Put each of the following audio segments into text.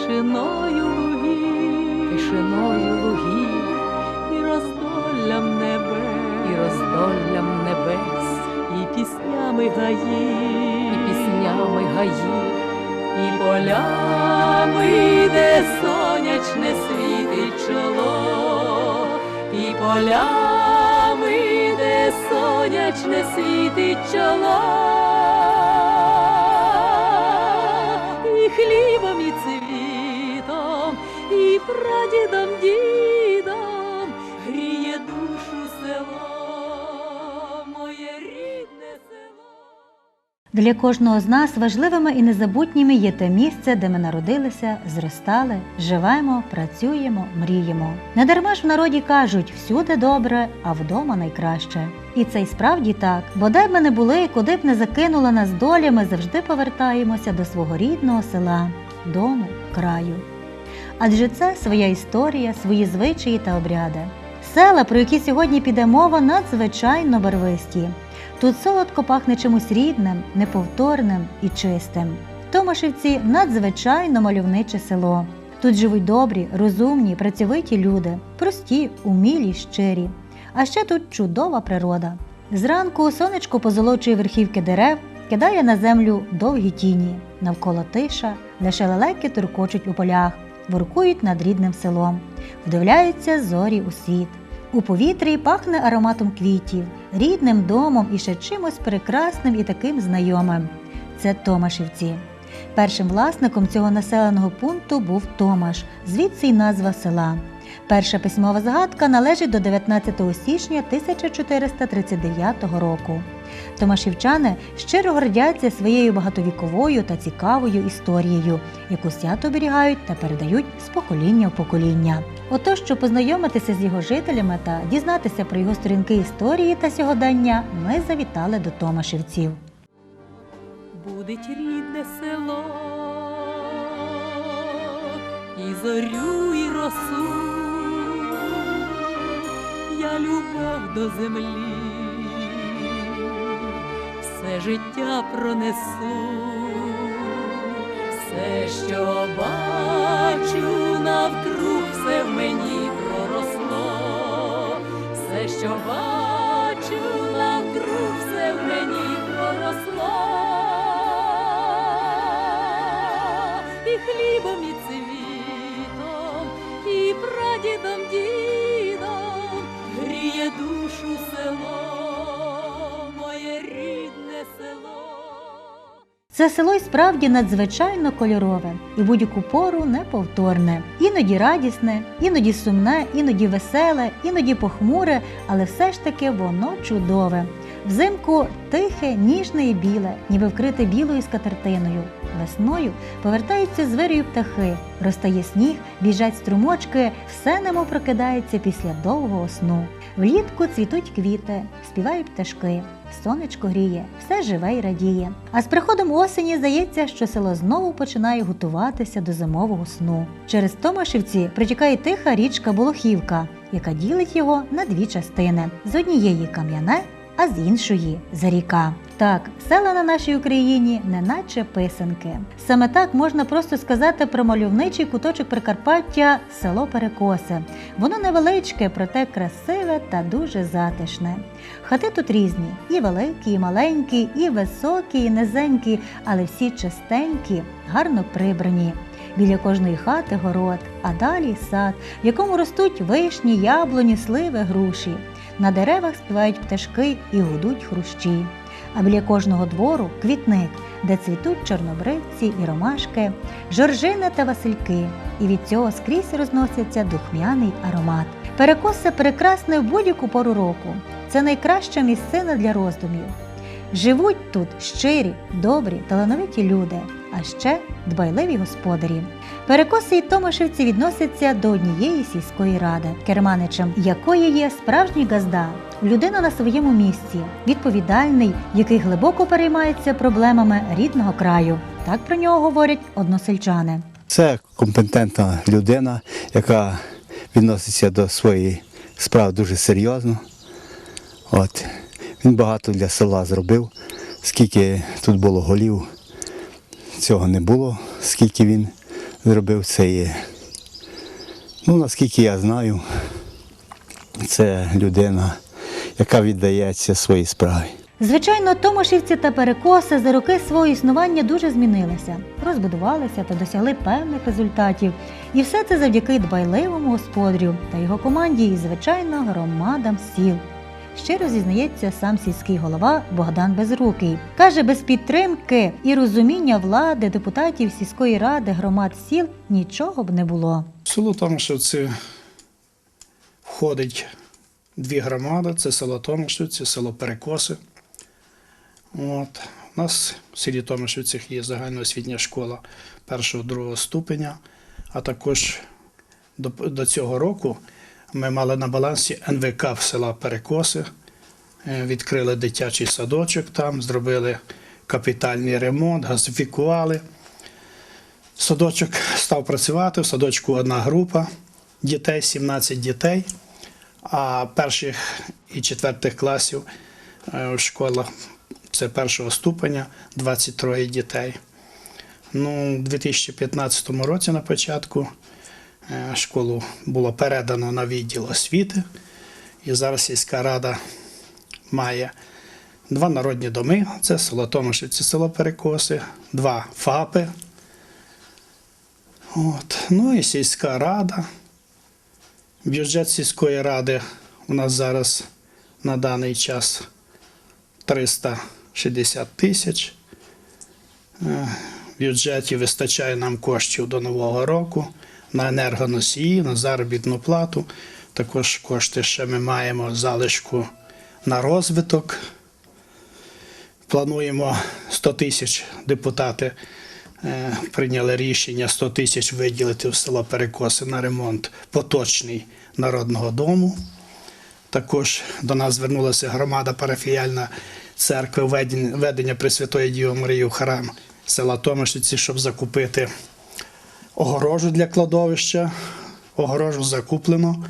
тишиною лугів, тишиною лугів, і роздоллям небес, і роздоллям небес, і піснями гаїв, і піснями гаїв, і полями, де сонячне світить чоло, і полями, де сонячне світить чоло, і хлібом, і прадідом, дідом гріє душу село, моє рідне село. Для кожного з нас важливими і незабутніми є те місце, де ми народилися, зростали, живемо, працюємо, мріємо. Недарма ж в народі кажуть всюди добре, а вдома найкраще. І це й справді так, бо де б ми не були, куди б не закинула нас доля, ми завжди повертаємося до свого рідного села, дому, краю. Адже це своя історія, свої звичаї та обряди. Села, про які сьогодні піде мова, надзвичайно барвисті. Тут солодко пахне чимось рідним, неповторним і чистим. Томашівці надзвичайно мальовниче село. Тут живуть добрі, розумні, працьовиті люди, прості, умілі, щирі. А ще тут чудова природа. Зранку сонечко позолочує верхівки дерев, кидає на землю довгі тіні, навколо тиша, лише лелеки туркочуть у полях, воркують над рідним селом, вдивляються зорі у світ. У повітрі пахне ароматом квітів, рідним домом і ще чимось прекрасним і таким знайомим. Це Томашівці. Першим власником цього населеного пункту був Томаш, звідси й назва села. Перша письмова згадка належить до 19 січня 1439 року. Томашівчани щиро гордяться своєю багатовіковою та цікавою історією, яку свято оберігають та передають з покоління в покоління. Отож, щоб познайомитися з його жителями та дізнатися про його сторінки історії та сьогодення, ми завітали до Томашівців. Будить рідне село, і зорю, і росу, любов до землі, все життя пронесу, все, що бачу навкруг, все в мені проросло, все, що бачу навкруг, все в мені проросло. І хлібом, і цвітом, і прадідом, дідом гріє душу село, моє рідне село. Це село й справді надзвичайно кольорове і будь-яку пору неповторне. Іноді радісне, іноді сумне, іноді веселе, іноді похмуре, але все ж таки воно чудове. Взимку тихе, ніжне і біле, ніби вкрите білою скатертиною. Весною повертаються з вирію птахи, розтає сніг, біжать струмочки, все немов прокидається після довгого сну. Влітку цвітуть квіти, співають пташки, сонечко гріє, все живе й радіє. А з приходом осені здається, що село знову починає готуватися до зимового сну. Через Томашівці протікає тиха річка Болохівка, яка ділить його на дві частини: з однієї кам'яне, а з іншої заріка. Так, села на нашій Україні неначе писанки. Саме так можна просто сказати про мальовничий куточок Прикарпаття село Перекоси. Воно невеличке, проте красиве та дуже затишне. Хати тут різні: і великі, і маленькі, і високі, і низенькі, але всі чистенькі, гарно прибрані. Біля кожної хати город, а далі сад, в якому ростуть вишні, яблуні, сливи, груші. На деревах співають пташки і гудуть хрущі. А біля кожного двору квітник, де цвітуть чорнобривці і ромашки, жоржини та васильки. І від цього скрізь розноситься духмяний аромат. Перекоси прекрасне в будь-яку пору року. Це найкраща місцина для роздумів. Живуть тут щирі, добрі, талановиті люди, а ще дбайливі господарі. Перекоси і Томашівці відносяться до однієї сільської ради, керманичем якої є справжній газда, людина на своєму місці, відповідальний, який глибоко переймається проблемами рідного краю. Так про нього говорять односельчани. Це компетентна людина, яка відноситься до своєї справи дуже серйозно. От. Він багато для села зробив. скільки тут було голів, цього не було, скільки він зробив це є. Ну, наскільки я знаю, це людина, яка віддається своїй справі. Звичайно, Томашівці та перекоси за роки свого існування дуже змінилися, розбудувалися та досягли певних результатів. І все це завдяки дбайливому господарю та його команді, і звичайно громадам сіл. Щиро зізнається сам сільський голова Богдан Безрукий. Каже, без підтримки і розуміння влади, депутатів сільської ради, громад сіл нічого б не було. Село Томашівці входить дві громади: це село Томашівці, село Перекоси. От. У нас в селі Томашівцях є загальноосвітня школа першого другого ступеня, а також до, до цього року ми мали на балансі НВК в села Перекоси. Е, Відкрили дитячий садочок там, зробили капітальний ремонт, газифікували. Садочок став працювати. В садочку одна група дітей, 17 дітей. А перших і четвертих класів е, в школах це першого ступеня 23 дітей. Ну, у 2015 році на початку школу було передано на відділ освіти. І зараз сільська рада має два народні доми: це село Томашівці, село Перекоси, два ФАПи. От. Ну і сільська рада. Бюджет сільської ради у нас зараз на даний час 360 тисяч. Е, В бюджеті вистачає нам коштів до Нового року на енергоносії, на заробітну плату. Також кошти ще ми маємо залишку на розвиток. Плануємо 100 тисяч депутати е, прийняли рішення 100 тисяч виділити в село Перекоси на ремонт поточний народного дому. Також до нас звернулася громада парафіяльна церкви ведення, Пресвятої Діви Марії в храм села Томашиці, щоб закупити огорожу для кладовища. Огорожу закуплено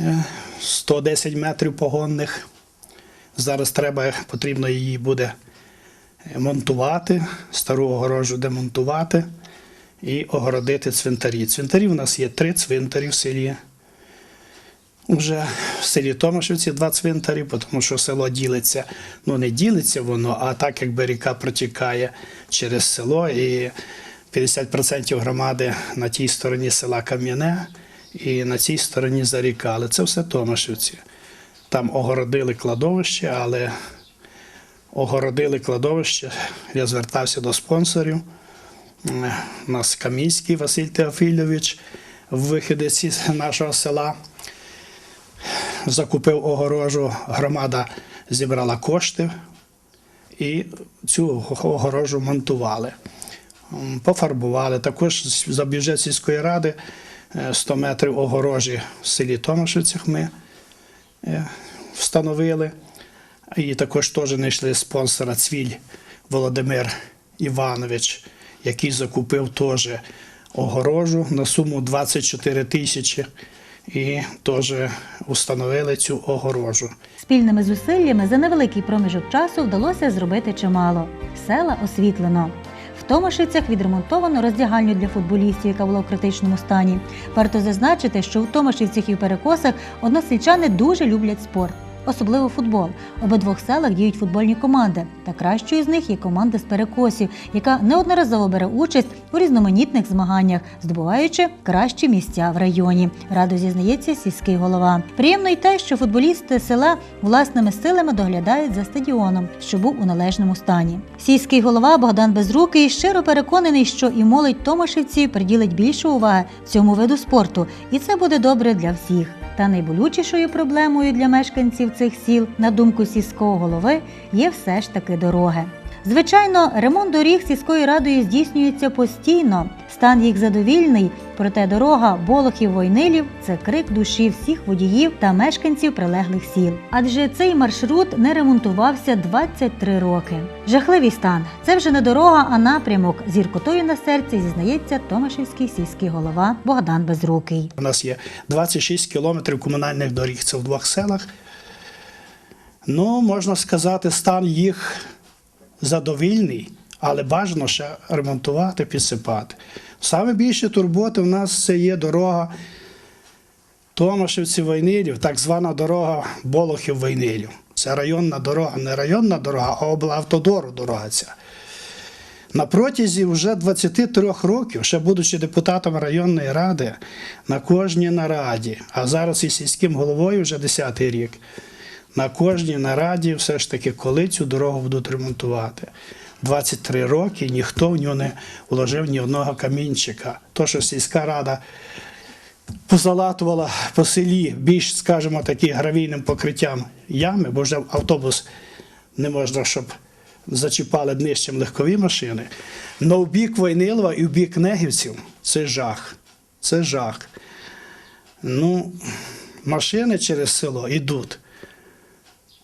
е, 110 метрів погонних. Зараз треба, потрібно її буде монтувати, стару огорожу демонтувати і огородити цвинтарі. Цвинтарі у нас є три цвинтарі в селі. Вже в селі Томашівці два цвинтарі, тому що село ділиться, ну не ділиться воно, а так якби ріка протікає через село, і 50% громади на тій стороні села Кам'яне і на цій стороні за ріка. Але це все Томашівці. Там огородили кладовище, але огородили кладовище. Я звертався до спонсорів. У нас Камінський Василь Теофільович, вихідець нашого села, закупив огорожу, громада зібрала кошти і цю огорожу монтували. Пофарбували. Також за бюджет сільської ради е, 100 метрів огорожі в селі Томашівцях ми е, встановили. І також теж знайшли спонсора Цвіль Володимир Іванович, який закупив теж огорожу на суму 24 тисячі і теж установили цю огорожу. Спільними зусиллями за невеликий проміжок часу вдалося зробити чимало. Села освітлено. В Томашицях відремонтовано роздягальню для футболістів, яка була в критичному стані. Варто зазначити, що в Томашицях і в Перекосах односельчани дуже люблять спорт. Особливо футбол. В обидвох селах діють футбольні команди. Та кращою з них є команда з перекосів, яка неодноразово бере участь у різноманітних змаганнях, здобуваючи кращі місця в районі. Радо зізнається сільський голова. Приємно й те, що футболісти села власними силами доглядають за стадіоном, що був у належному стані. Сільський голова Богдан Безрукий щиро переконаний, що і молодь Томашівців приділить більше уваги цьому виду спорту, і це буде добре для всіх. Та найболючішою проблемою для мешканців цих сіл, на думку сільського голови, є все ж таки дороги. Звичайно, ремонт доріг сільською радою здійснюється постійно. Стан їх задовільний, проте дорога Болохів Войнилів це крик душі всіх водіїв та мешканців прилеглих сіл. Адже цей маршрут не ремонтувався 23 роки. Жахливий стан. Це вже не дорога, а напрямок. З гіркотою на серці зізнається Томашівський сільський голова Богдан Безрукий. У нас є 26 кілометрів комунальних доріг. Це в двох селах. Ну, можна сказати, стан їх задовільний, але бажано ще ремонтувати, підсипати. Саме більше турботи в нас це є дорога Томашівці Войнилів, так звана дорога Болохів Войнилів. Це районна дорога, не районна дорога, а облавтодору дорога ця. На протязі вже 23 років, ще будучи депутатом районної ради, на кожній нараді, а зараз і сільським головою вже 10-й рік, на кожній нараді все ж таки, коли цю дорогу будуть ремонтувати. 23 роки ніхто в нього не вложив ні одного камінчика. То, що сільська рада позалатувала по селі більш, скажімо, такі гравійним покриттям ями, бо вже автобус не можна, щоб зачіпали днищем легкові машини. Но в бік Войнилова і в бік Негівців це жах. Це жах. Ну, машини через село йдуть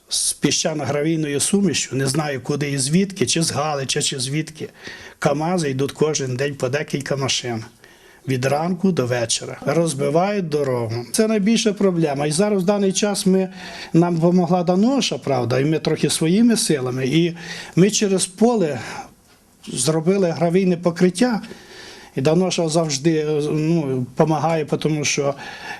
з піщано-гравійною сумішю, не знаю куди і звідки, чи з Галича, чи звідки. Камази йдуть кожен день по декілька машин. Від ранку до вечора розбивають дорогу. Це найбільша проблема. І зараз в даний час ми нам допомогла Даноша, правда, і ми трохи своїми силами. І ми через поле зробили гравійне покриття. І Даноша завжди ну, допомагає, тому що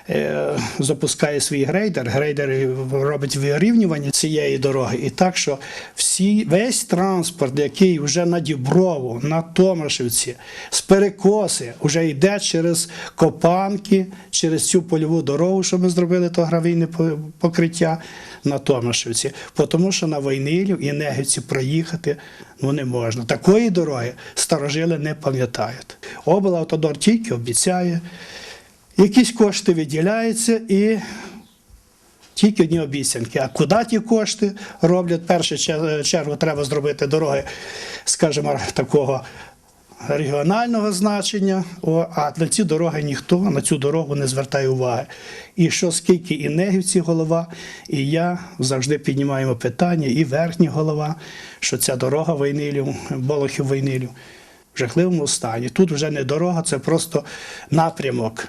е, запускає свій грейдер. Грейдер робить вирівнювання цієї дороги. І так, що всі, весь транспорт, який вже на Діброву, на Томашівці, з перекоси, вже йде через Копанки, через цю польову дорогу, що ми зробили то гравійне покриття на Томашівці. Тому що на Войнилів і Негівці проїхати ну, не можна. Такої дороги старожили не пам'ятають. Облавтодор тільки обіцяє, якісь кошти виділяються і тільки одні обіцянки. А куди ті кошти роблять? Першу чергу треба зробити дороги, скажімо, такого регіонального значення. А на ці дороги ніхто на цю дорогу не звертає уваги. І що скільки і Негівці голова, і я завжди піднімаємо питання, і верхній голова, що ця дорога Войнилів, Болохів Войнилів в жахливому стані. Тут вже не дорога, це просто напрямок,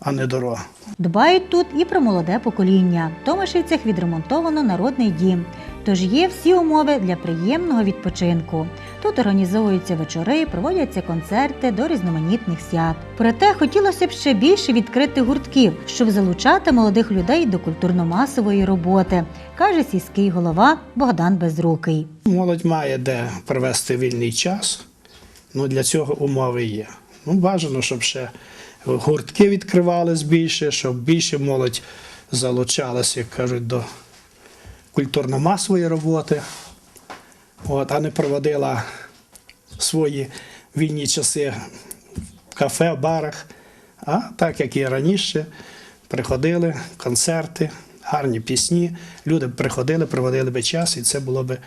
а не дорога. Дбають тут і про молоде покоління. В Томашівцях відремонтовано народний дім. Тож є всі умови для приємного відпочинку. Тут організовуються вечори, проводяться концерти до різноманітних свят. Проте хотілося б ще більше відкрити гуртків, щоб залучати молодих людей до культурно-масової роботи, каже сільський голова Богдан Безрукий. Молодь має де провести вільний час. Ну, для цього умови є. Ну, бажано, щоб ще гуртки відкривались більше, щоб більше молодь залучалася, як кажуть, до культурно-масової роботи, от, а не проводила свої вільні часи в кафе, барах. А так як і раніше, приходили концерти, гарні пісні. Люди приходили, проводили би час, і це було би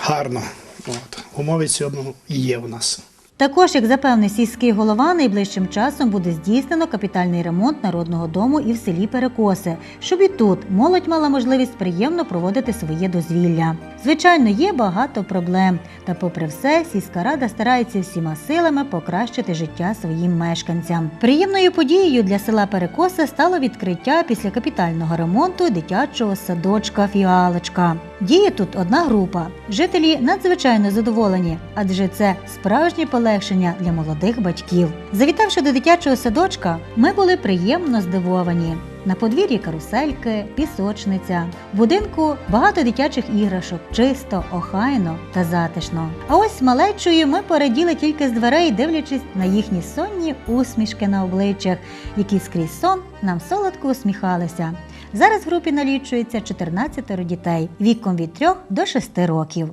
гарно. От. Умови цього є в нас. Також, як запевнив сільський голова, найближчим часом буде здійснено капітальний ремонт народного дому і в селі Перекоси, щоб і тут молодь мала можливість приємно проводити своє дозвілля. Звичайно, є багато проблем, та попри все, сільська рада старається всіма силами покращити життя своїм мешканцям. Приємною подією для села Перекоси стало відкриття після капітального ремонту дитячого садочка Фіалочка. Діє тут одна група. Жителі надзвичайно задоволені, адже це справжнє полегшення для молодих батьків. Завітавши до дитячого садочка, ми були приємно здивовані. На подвір'ї карусельки, пісочниця. В будинку багато дитячих іграшок, чисто, охайно та затишно. А ось малечою ми пораділи тільки з дверей, дивлячись на їхні сонні усмішки на обличчях, які скрізь сон нам солодко усміхалися. Зараз в групі налічується 14 дітей віком від 3 до 6 років.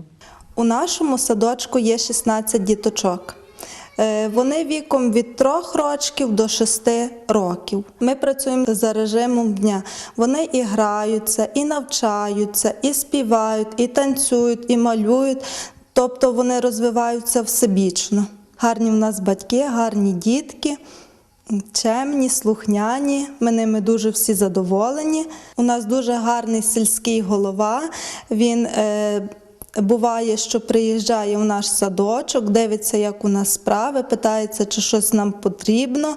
У нашому садочку є 16 діточок. Е, Вони віком від 3 років до 6 років. Ми працюємо за режимом дня. Вони і граються, і навчаються, і співають, і танцюють, і малюють. Тобто вони розвиваються всебічно. Гарні в нас батьки, гарні дітки. Чемні, слухняні, ми ними дуже всі задоволені. У нас дуже гарний сільський голова. Він е, Буває, що приїжджає в наш садочок, дивиться, як у нас справи, питається, чи щось нам потрібно.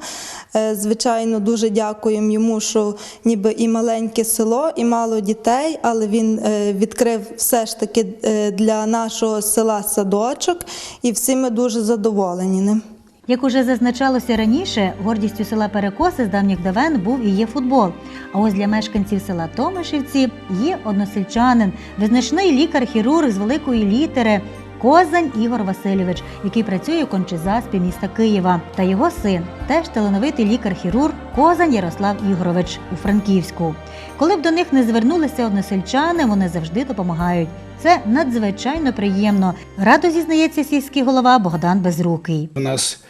Е, Звичайно, дуже дякуємо йому, що ніби і маленьке село, і мало дітей, але він е, відкрив все ж таки е, для нашого села садочок, і всі ми дуже задоволені ним. Як уже зазначалося раніше, гордістю села Перекоси з давніх давен був і є футбол. А ось для мешканців села Томишівці є односельчанин, визначний лікар-хірург з великої літери. Козань Ігор Васильович, який працює в кончезаспі міста Києва, та його син, теж талановитий лікар-хірург Козань Ярослав Ігорович у Франківську. Коли б до них не звернулися односельчани, вони завжди допомагають. Це надзвичайно приємно. Радо зізнається сільський голова Богдан Безрукий. У нас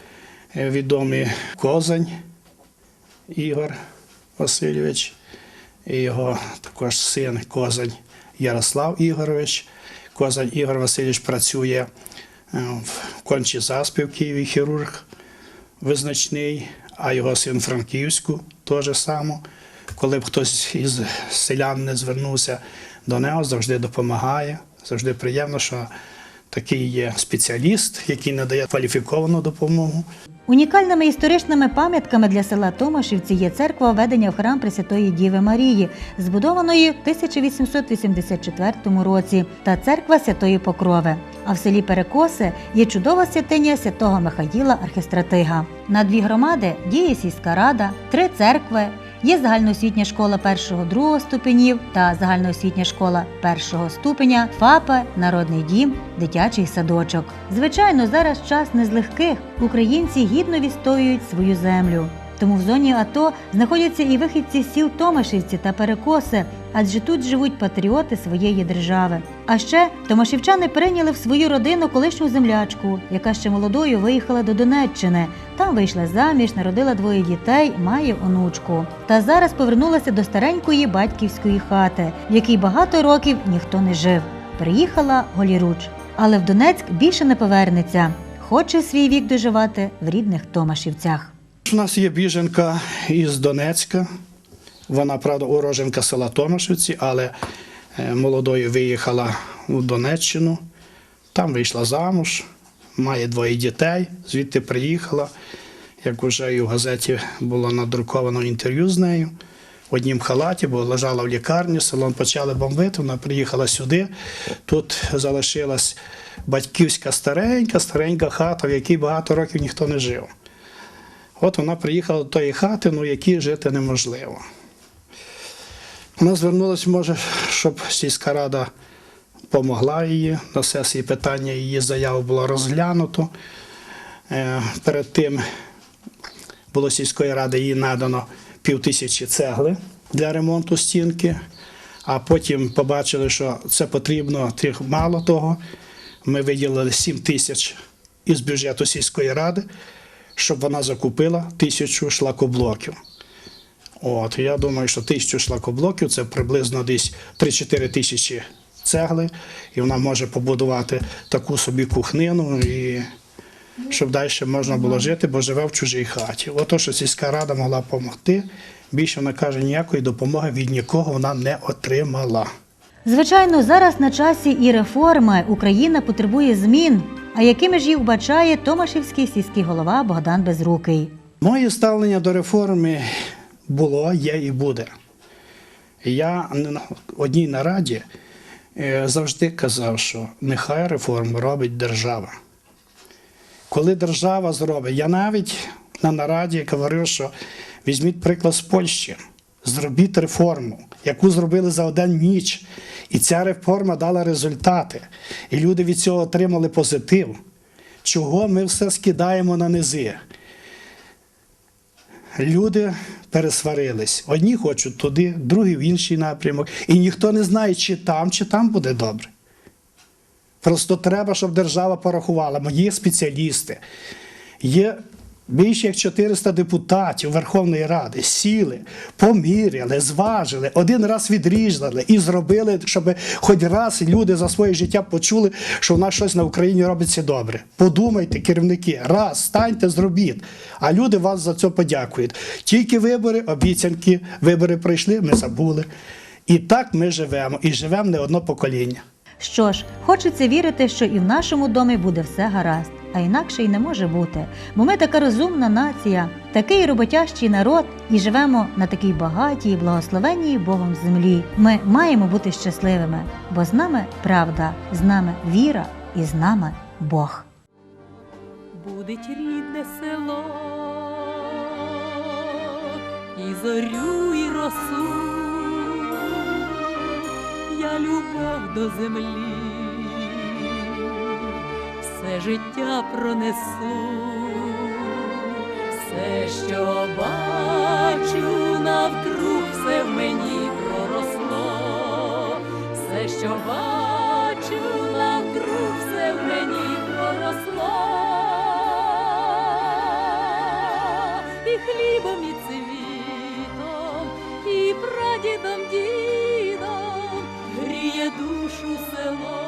відомий Козань Ігор Васильович, і його також син Козань Ярослав Ігорович. Козань Ігор Васильович працює е, в кончі заспі в Києві хірург визначний, а його син Франківську теж само. Коли б хтось із селян не звернувся до нього, завжди допомагає. Завжди приємно, що такий є спеціаліст, який надає кваліфіковану допомогу. Унікальними історичними пам'ятками для села Томашівці є церква введення в храм Пресвятої Діви Марії, збудованої в 1884 році, та церква Святої Покрови. А в селі Перекоси є чудова святиня святого Михаїла Архистратига. На дві громади діє сільська рада, три церкви. Є загальноосвітня школа першого-другого ступенів та загальноосвітня школа першого ступеня, ФАПа, народний дім, дитячий садочок. Звичайно, зараз час не з легких. Українці гідно відстоюють свою землю. Тому в зоні АТО знаходяться і вихідці сіл Томашівці та Перекоси, адже тут живуть патріоти своєї держави. А ще томашівчани прийняли в свою родину колишню землячку, яка ще молодою виїхала до Донеччини. Там вийшла заміж, народила двоє дітей, має онучку. Та зараз повернулася до старенької батьківської хати, в якій багато років ніхто не жив. Приїхала голіруч, але в Донецьк більше не повернеться. Хоче свій вік доживати в рідних Томашівцях. У нас є біженка із Донецька. Вона, правда, уроженка села Томашівці, але е, молодою виїхала у Донеччину. Там вийшла замуж, має двоє дітей, звідти приїхала. Як вже і в газеті було надруковано інтерв'ю з нею. В однім халаті, бо лежала в лікарні, село почали бомбити. Вона приїхала сюди. Тут залишилась батьківська старенька, старенька хата, в якій багато років ніхто не жив. От вона приїхала до тої хати, ну якій жити неможливо. Вона звернулася, може, щоб сільська рада допомогла їй. На сесії питання її заяви було розглянуто. Е, Перед тим було сільської ради їй надано пів тисячі цегли для ремонту стінки, а потім побачили, що це потрібно тих мало того. Ми виділили 7 тисяч із бюджету сільської ради, щоб вона закупила тисячу шлакоблоків. От, я думаю, що тисячу шлакоблоків це приблизно десь 3-4 тисячі цегли, і вона може побудувати таку собі кухнину, і щоб далі можна було жити, бо живе в чужій хаті. Ото, що сільська рада могла допомогти, більше вона каже, ніякої допомоги від нікого вона не отримала. Звичайно, зараз на часі і реформи Україна потребує змін. А якими ж їх вбачає Томашівський сільський голова Богдан Безрукий? Моє ставлення до реформи було, є і буде. Я на одній нараді е, завжди казав, що нехай реформу робить держава. Коли держава зробить, я навіть на нараді говорив, що візьміть приклад з Польщі, зробіть реформу, яку зробили за один ніч. І ця реформа дала результати. І люди від цього отримали позитив. Чого ми все скидаємо на низи? Люди пересварились. Одні хочуть туди, другі в інший напрямок. І ніхто не знає, чи там, чи там буде добре. Просто треба, щоб держава порахувала. Є спеціалісти, є більше як 400 депутатів Верховної Ради, сіли, поміряли, зважили, один раз відрізали і зробили, щоб хоч раз люди за своє життя почули, що в нас щось на Україні робиться добре. Подумайте, керівники, раз, станьте, зробіть. А люди вас за це подякують. Тільки вибори, обіцянки, вибори пройшли, ми забули. І так ми живемо, і живемо не одно покоління. Що ж, хочеться вірити, що і в нашому домі буде все гаразд, а інакше й не може бути. Бо ми така розумна нація, такий роботящий народ, і живемо на такій багатій, благословенній Богом землі. Ми маємо бути щасливими, бо з нами правда, з нами віра і з нами Бог. Будить рідне село, і зорю, і росу, я любов до землі, життя пронесу, все, що бачу навкруг, все в мені проросло, все, що бачу навкруг, все в мені проросло, і хлібом, і цвітом, і прадідом, дідом гріє душу село.